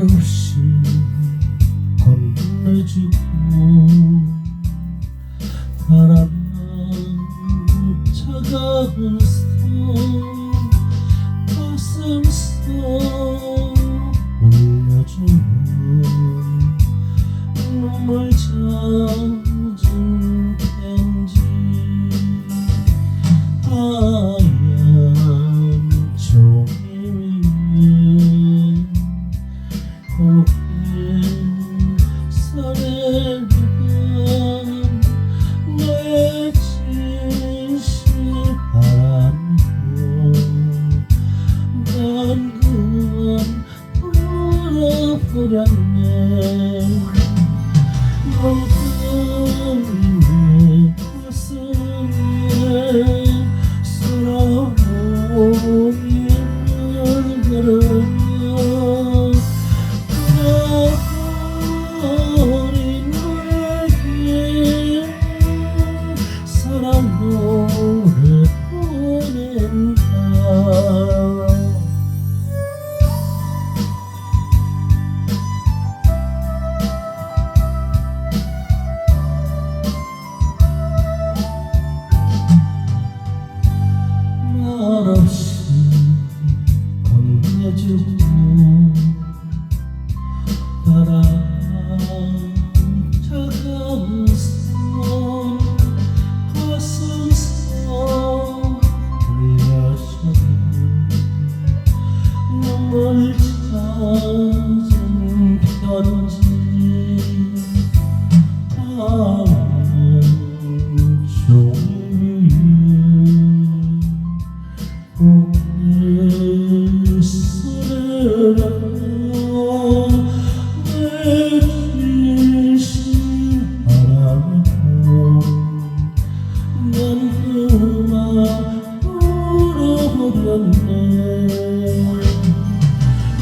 말 없이 건네주고 바람은 차가운 손 가슴 속 올려주고 눈물 젖은 gönlüm. Bulut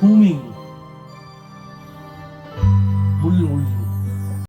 부밍 물을 올리고.